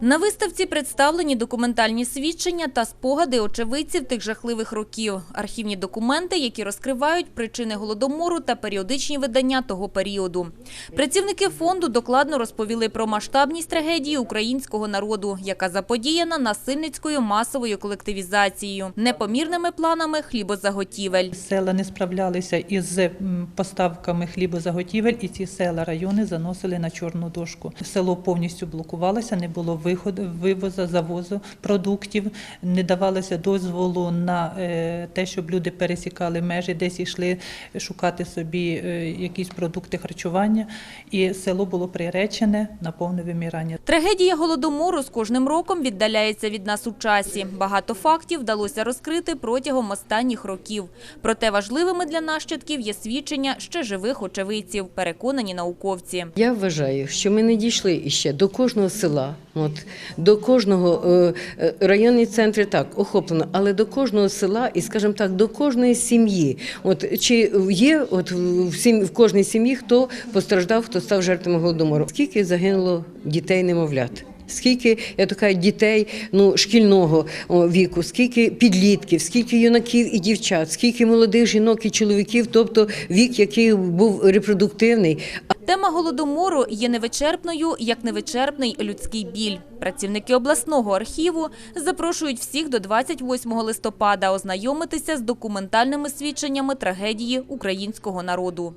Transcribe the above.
На виставці представлені документальні свідчення та спогади очевидців тих жахливих років, архівні документи, які розкривають причини голодомору та періодичні видання того періоду. Працівники фонду докладно розповіли про масштабність трагедії українського народу, яка заподіяна насильницькою масовою колективізацією, непомірними планами хлібозаготівель. Села не справлялися із поставками хлібозаготівель, і ці села, райони заносили на чорну дошку. Село повністю блокувалося, не було виходу, вивозу, завозу продуктів, не давалося дозволу на е, те, щоб люди пересікали межі, десь йшли шукати собі е, якісь продукти харчування. І село було приречене на повне вимирання. Трагедія голодомору з кожним роком віддаляється від нас у часі. Багато фактів вдалося розкрити протягом останніх років. Проте важливими для нащадків є свідчення ще живих очевидців, переконані науковці. Я вважаю, що ми не дійшли іще до кожного села, от до кожного е, е, районні центри так охоплено, але до кожного села і, скажімо так, до кожної сім'ї. От чи є от в сім в кожній сім'ї хто постраждав, хто став жертвами голодомору? Скільки загинуло дітей немовлят? Скільки я така дітей ну шкільного віку, скільки підлітків, скільки юнаків і дівчат, скільки молодих жінок і чоловіків, тобто вік, який був репродуктивний, Тема голодомору є невичерпною, як невичерпний людський біль. Працівники обласного архіву запрошують всіх до 28 листопада ознайомитися з документальними свідченнями трагедії українського народу.